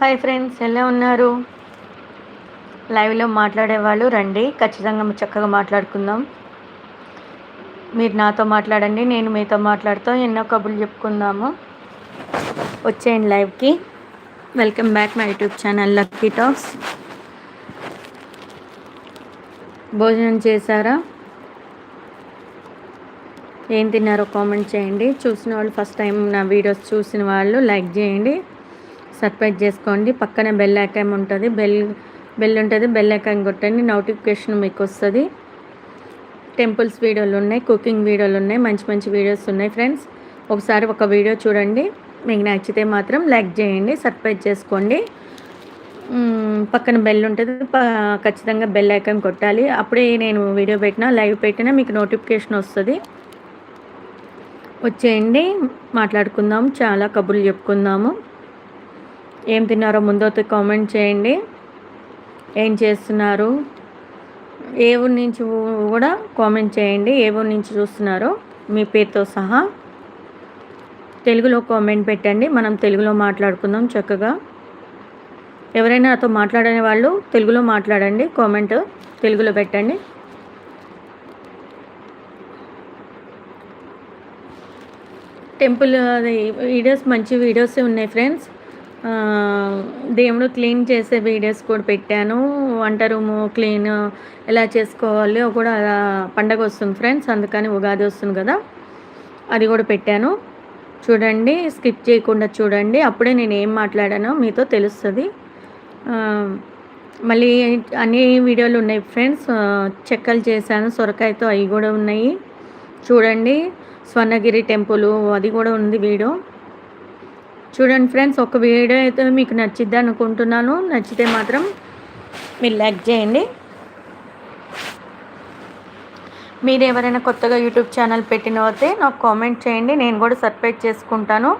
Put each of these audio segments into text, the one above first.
Hi friends ఎలా ఉన్నారు? లైవ్లో మాట్లాడేవాళ్ళు రండి ఖచ్చితంగా చక్కగా మాట్లాడుకుందాం. మీరు నాతో మాట్లాడండి నేను మీతో మాట్లాడుతూ ఎన్నో కబుర్లు చెప్పుకుందాము. వచ్చేయండి లైవ్కి. Welcome back my YouTube channel lucky talks. భోజనం చేశారా? ఏం తిన్నారో కామెంట్ చేయండి. చూసిన వాళ్ళు ఫస్ట్ టైం నా వీడియోస్ చూసిన వాళ్ళు లైక్ చేయండి. సబ్స్క్రైబ్ చేసుకోండి. పక్కన బెల్ ఐకాన్ ఉంటుంది. బెల్ బెల్ ఉంటుంది. బెల్ ఐకాన్ కొట్టండి. నోటిఫికేషన్ మీకు వస్తుంది టెంపుల్స్ వీడియోలు ఉన్నాయి. కుకింగ్ వీడియోలు ఉన్నాయి. మంచి మంచి వీడియోస్ ఉన్నాయి ఫ్రెండ్స్ ఒకసారి ఒక వీడియో చూడండి. మీకు నచ్చితే మాత్రం లైక్ చేయండి. సబ్స్క్రైబ్ చేసుకోండి. పక్కన బెల్ ఉంటుంది. ఖచ్చితంగా బెల్ ఐకాన్ కొట్టాలి. అప్పుడే నేను వీడియో పెట్టినా లైవ్ పెట్టినా మీకు నోటిఫికేషన్ వస్తుంది. వచ్చేయండి. మాట్లాడుకుందాం. చాలా కబుర్లు చెప్పుకుందాము. ఏం తిన్నారో ముందు కామెంట్ చేయండి. ఏం చేస్తున్నారు? ఏ ఊరి నుంచి కూడా కామెంట్ చేయండి. ఏ ఊరి నుంచి చూస్తున్నారో మీ పేరుతో సహా. తెలుగులో కామెంట్ పెట్టండి. మనం తెలుగులో మాట్లాడుకుందాం చక్కగా. ఎవరైనా నాతో మాట్లాడని వాళ్ళు తెలుగులో మాట్లాడండి. కామెంట్ తెలుగులో పెట్టండి. టెంపుల్ అది వీడియోస్ మంచి వీడియోస్ ఉన్నాయి ఫ్రెండ్స్. దేవుడు క్లీన్ చేసే వీడియోస్ కూడా పెట్టాను. వంట రూము క్లీన్ ఎలా చేసుకోవాలో కూడా పండగ వస్తుంది ఫ్రెండ్స్ అందుకని ఉగాది వస్తుంది కదా అది కూడా పెట్టాను. చూడండి స్కిప్ చేయకుండా చూడండి. అప్పుడే నేను ఏం మాట్లాడానో మీతో తెలుస్తుంది. మళ్ళీ అన్ని వీడియోలు ఉన్నాయి ఫ్రెండ్స్. చెక్కలు చేశాను సొరకాయతో అవి కూడా ఉన్నాయి. చూడండి స్వర్ణగిరి టెంపుల్ అది కూడా ఉంది వీడియో. చూడండి ఫ్రెండ్స్ ఒక వీడియో అయితే మీకు నచ్చిద్ది అనుకుంటున్నాను. నచ్చితే మాత్రం మీరు లైక్ చేయండి. మీరు ఎవరైనా కొత్తగా యూట్యూబ్ ఛానల్ పెట్టిన అయితే నాకు కామెంట్ చేయండి. నేను కూడా సబ్స్క్రైబ్ చేసుకుంటాను.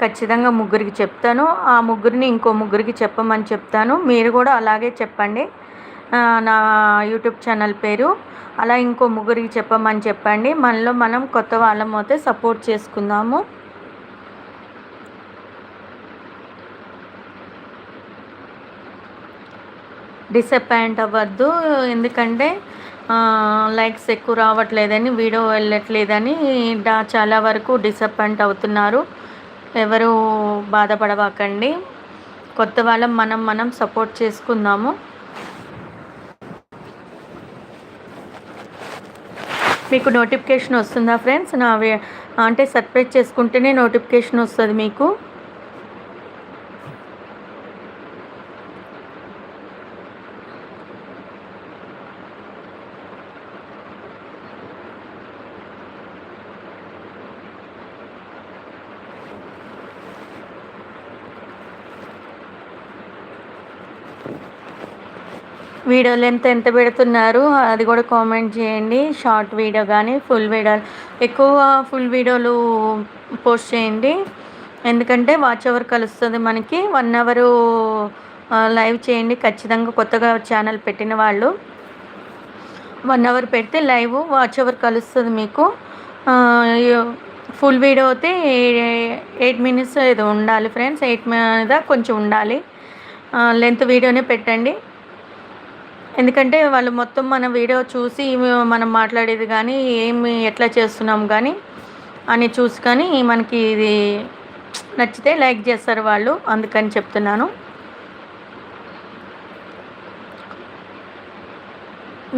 ఖచ్చితంగా ముగ్గురికి చెప్తాను. ఆ ముగ్గురిని ఇంకో ముగ్గురికి చెప్పమని చెప్తాను. మీరు కూడా అలాగే చెప్పండి. నా యూట్యూబ్ ఛానల్ పేరు. అలా ఇంకో ముగ్గురికి చెప్పమని చెప్పండి. మనలో మనం కొత్త వాళ్ళం అయితే సపోర్ట్ చేసుకుందాము. డిసప్పాయింట్ అవ్వద్దు. ఎందుకంటే లైక్స్ ఎక్కువ రావట్లేదని వీడియో వెళ్ళట్లేదని చాలా వరకు డిసప్పాయింట్ అవుతున్నారు. ఎవరు బాధపడవాకండి. కొత్త వాళ్ళం మనం మనం సపోర్ట్ చేసుకుందాము. మీకు నోటిఫికేషన్ వస్తుందా ఫ్రెండ్స్? నా అంటే సర్ప్రైజ్ చేసుకుంటేనే నోటిఫికేషన్ వస్తుంది మీకు. వీడియో లెంత్ ఎంత పెడుతున్నారు అది కూడా కామెంట్ చేయండి. షార్ట్ వీడియో కానీ ఫుల్ వీడియో ఎక్కువ ఫుల్ వీడియోలు పోస్ట్ చేయండి. ఎందుకంటే వాచ్ అవర్ కలుస్తుంది మనకి. వన్ అవరు లైవ్ చేయండి. ఖచ్చితంగా కొత్తగా ఛానల్ పెట్టిన వాళ్ళు. వన్ అవర్ పెడితే లైవ్ వాచ్ అవర్ కలుస్తుంది మీకు. ఫుల్ వీడియో అయితే ఎయిట్ మినిట్స్ ఏదో ఉండాలి ఫ్రెండ్స్. ఎయిట్ మీద కొంచెం ఉండాలి. లెంత్ వీడియోనే పెట్టండి. ఎందుకంటే వాళ్ళు మొత్తం మన వీడియో చూసి మనం మాట్లాడేది కానీ ఏమి ఎట్లా చేస్తున్నాం కానీ అని చూసి కానీ మనకి ఇది నచ్చితే లైక్ చేస్తారు వాళ్ళు అందుకని చెప్తున్నాను.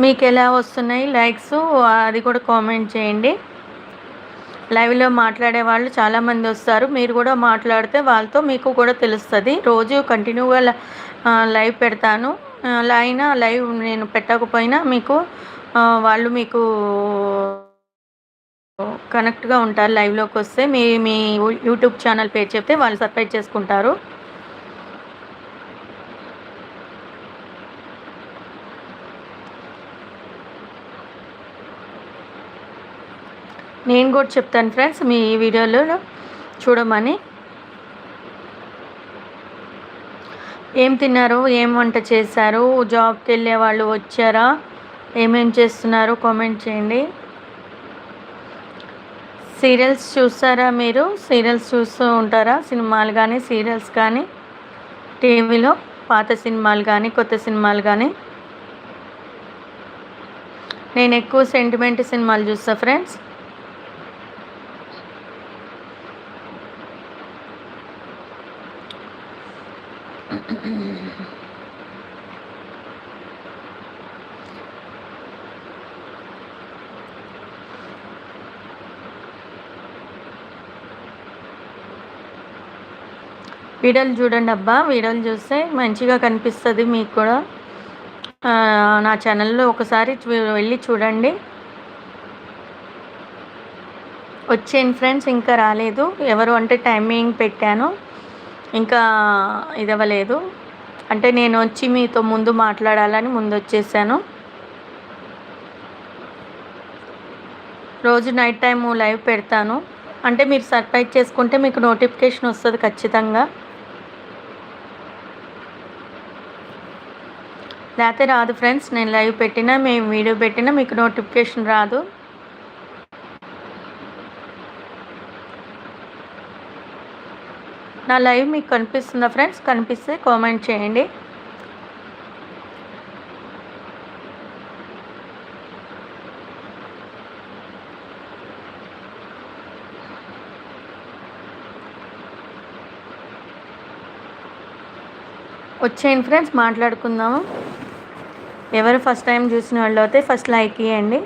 మీకు ఎలా వస్తున్నాయి లైక్స్? అది కూడా కామెంట్ చేయండి. లైవ్లో మాట్లాడే వాళ్ళు చాలామంది వస్తారు. మీరు కూడా మాట్లాడితే వాళ్ళతో మీకు కూడా తెలుస్తుంది. రోజు కంటిన్యూగా లైవ్ పెడతాను. అలా అయినా లైవ్ నేను పెట్టకపోయినా మీకు వాళ్ళు మీకు కనెక్ట్గా ఉంటారు లైవ్లోకి వస్తే. మీ మీ యూట్యూబ్ ఛానల్ పేరు చెప్తే వాళ్ళు సబ్స్క్రైబ్ చేసుకుంటారు. నేను కూడా చెప్తాను ఫ్రెండ్స్ మీ వీడియోలో చూడమని. ఏం తిన్నారు? ఏం వంట చేశారు? జాబ్కి వెళ్ళే వాళ్ళు వచ్చారా? ఏమేం చేస్తున్నారు? కామెంట్ చేయండి. సీరియల్స్ చూస్తారా మీరు? సీరియల్స్ చూస్తూ ఉంటారా? సినిమాలు కానీ సీరియల్స్ కానీ టీవీలో పాత సినిమాలు కానీ కొత్త సినిమాలు కానీ నేను ఎక్కువ సెంటిమెంట్ సినిమాలు చూస్తా ఫ్రెండ్స్. వీడియోలు చూడండి అబ్బా. వీడియోలు చూస్తే మంచిగా కనిపిస్తుంది మీకు కూడా. నా ఛానల్లో ఒకసారి వెళ్ళి చూడండి. వచ్చేయండి ఫ్రెండ్స్ ఇంకా రాలేదు. ఎవరు అంటే టైమింగ్ పెట్టాను. ఇంకా ఇది అవ్వలేదు అంటే నేను వచ్చి మీతో ముందు మాట్లాడాలని ముందు వచ్చేసాను. రోజు నైట్ టైము లైవ్ పెడతాను. అంటే మీరు సర్ప్రైజ్ చేసుకుంటే మీకు నోటిఫికేషన్ వస్తుంది ఖచ్చితంగా. లేకపోతే రాదు ఫ్రెండ్స్ నేను లైవ్ పెట్టినా మేము వీడియో పెట్టినా మీకు నోటిఫికేషన్ రాదు. నా లైవ్ మీకు కనిపిస్తుందా ఫ్రెండ్స్? కనిపిస్తే కామెంట్ చేయండి. వచ్చేయండి ఫ్రెండ్స్ మాట్లాడుకుందాము. ఎవరు ఫస్ట్ టైం చూసిన వాళ్ళు అయితే ఫస్ట్ లైక్ ఇవ్వండి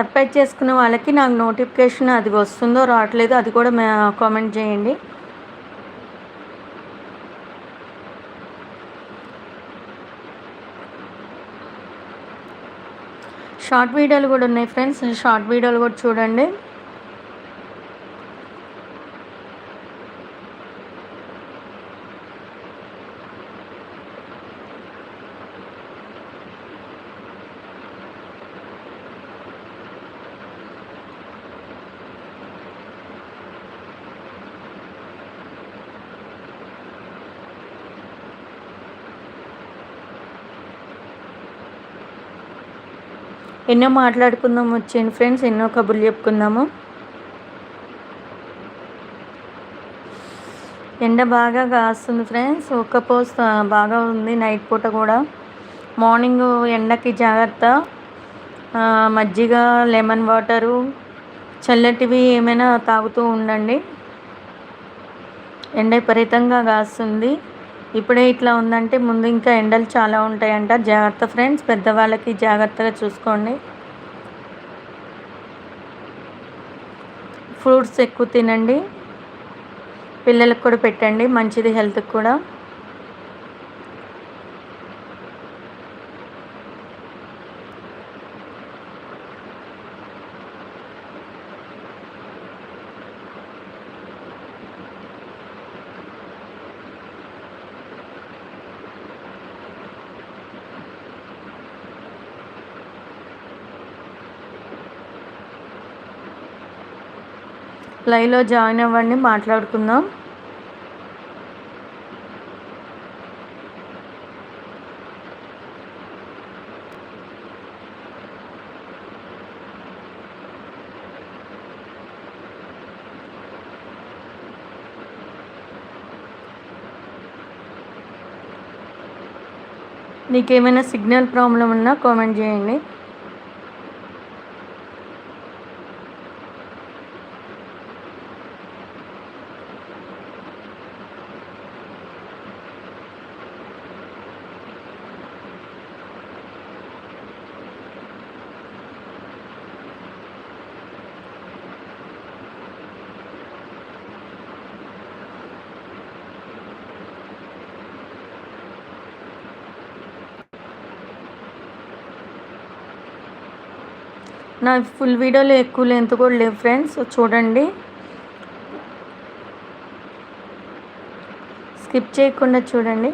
సబ్స్క్రైబ్ చేసుకున్న వాళ్ళకి నాకు నోటిఫికేషన్ అది వస్తుందో రావట్లేదో అది కూడా కామెంట్ చేయండి. షార్ట్ వీడియోలు కూడా ఉన్నాయి ఫ్రెండ్స్ షార్ట్ వీడియోలు కూడా చూడండి. ఎన్నో మాట్లాడుకుందాం వచ్చేయండి ఫ్రెండ్స్. ఎన్నో కబుర్లు చెప్పుకుందాము. ఎండ బాగా కాస్తుంది ఫ్రెండ్స్. ఒక్క పోస్ బాగా ఉంది నైట్ పూట కూడా. మార్నింగ్ ఎండకి జాగ్రత్త. మజ్జిగ లెమన్ వాటరు చల్లటివి ఏమైనా తాగుతూ ఉండండి. ఎండ విపరీతంగా కాస్తుంది. ఇప్పుడే ఇట్లా ఉందంటే ముందు ఇంకా ఎండలు చాలా ఉంటాయంట. జాగ్రత్త ఫ్రెండ్స్ పెద్దవాళ్ళకి జాగ్రత్తగా చూసుకోండి. ఫ్రూట్స్ ఎక్కువ తినండి. పిల్లలకు కూడా పెట్టండి మంచిది హెల్త్కి కూడా. లైవ్లో జాయిన్ అవ్వండి మాట్లాడుకుందాం. నీకేమైనా సిగ్నల్ ప్రాబ్లం ఉన్నా కామెంట్ చేయండి. నా ఫుల్ వీడియోలో ఎక్కువ లెంత్ కూడా లేవు ఫ్రెండ్స్ చూడండి. స్కిప్ చేయకుండా చూడండి.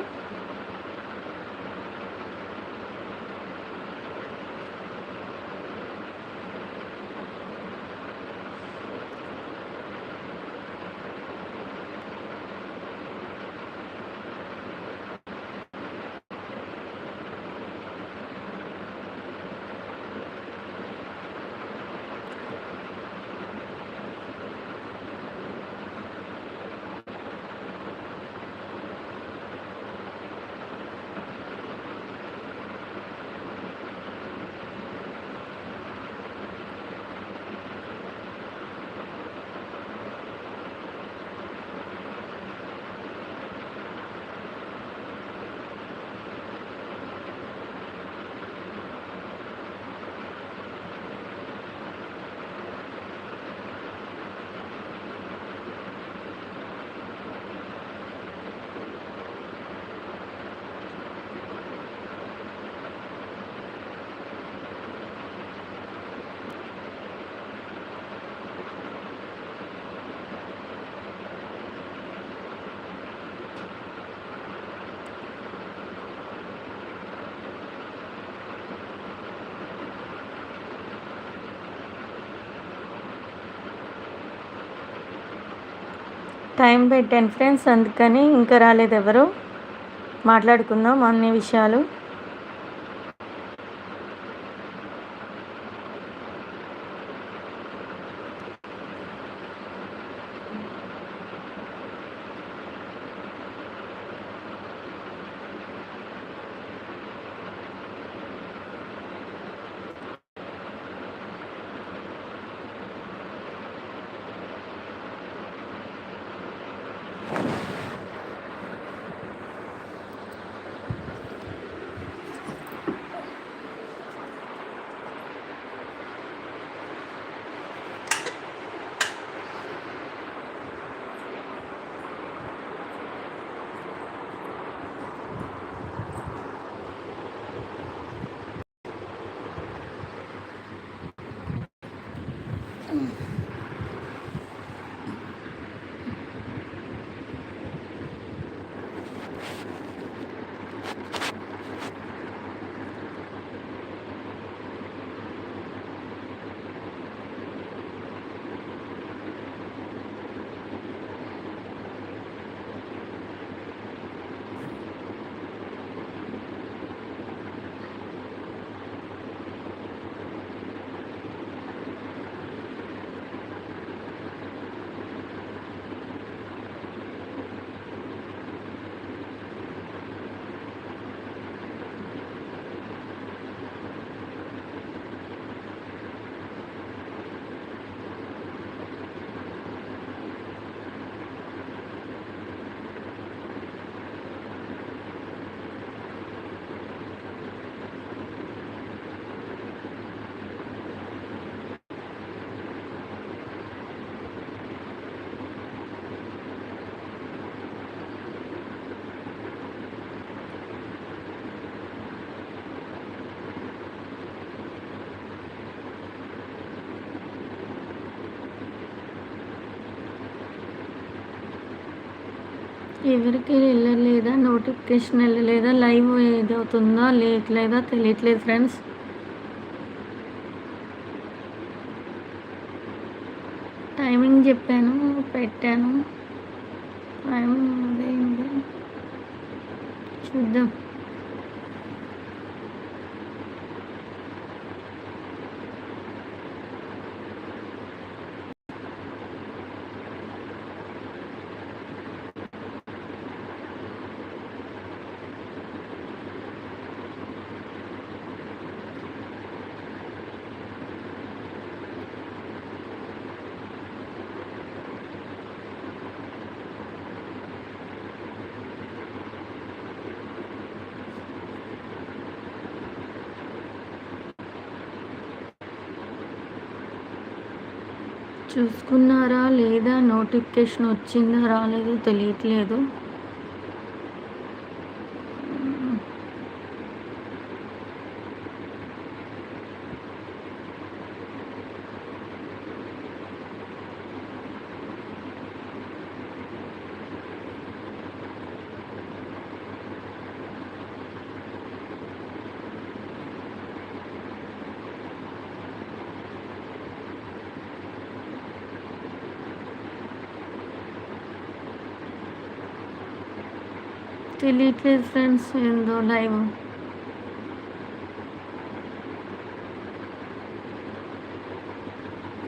టైం పెట్టాను ఫ్రెండ్స్ అందుకని ఇంకా రాలేదు ఎవరు. మాట్లాడుకుందాం అన్ని విషయాలు. ఎవరికి వెళ్ళలేదా? నోటిఫికేషన్ వెళ్ళలేదా? లైవ్ ఏదవుతుందా? లేట్లేదా? తెలియట్లేదు ఫ్రెండ్స్. టైమింగ్ చెప్పాను పెట్టాను. టైమింగ్ అదే చూద్దాం. చూసుకున్నారా లేదా నోటిఫికేషన్ వచ్చిందా రాలేదో తెలియట్లేదు. తెలియట్లేదు ఫ్రెండ్స్ ఏందో లైవ్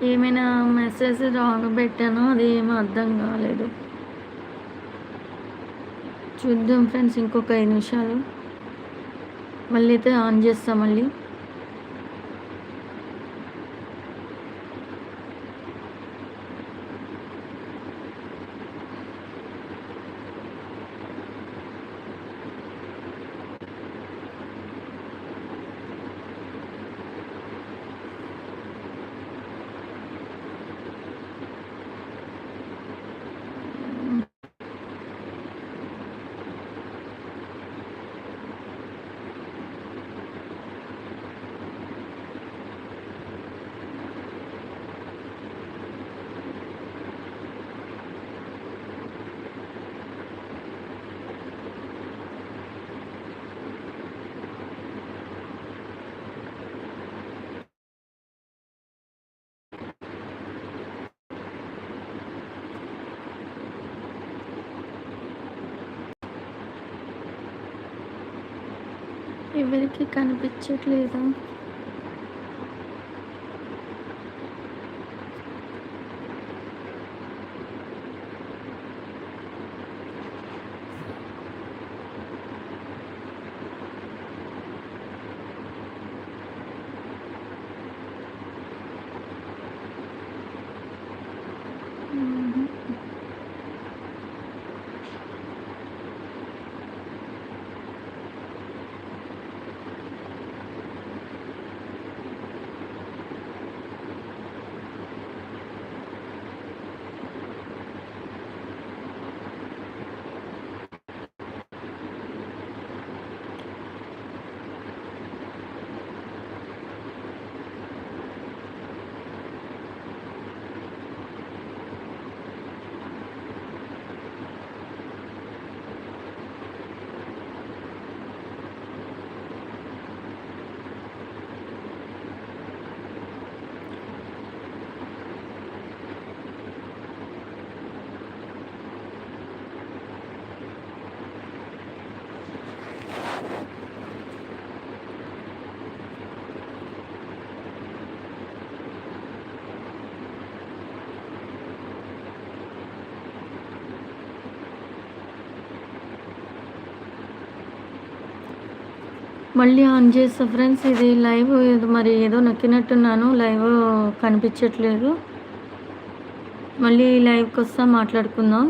ఏమైనా మెసేజ్ రాంగ్ పెట్టాను అది ఏమీ అర్థం కాలేదు. చూద్దాం ఫ్రెండ్స్ ఇంకొక ఐదు నిమిషాలు. మళ్ళీ అయితే ఆన్ చేస్తాం మళ్ళీ. ఎవరికి కనిపించట్లేదా? మళ్ళీ ఆన్ చేస్తా ఫ్రెండ్స్. ఇది లైవ్ మరి ఏదో నొక్కినట్టున్నాను. లైవ్ కనిపించట్లేదు. మళ్ళీ లైవ్కి వస్తా మాట్లాడుకుందాం.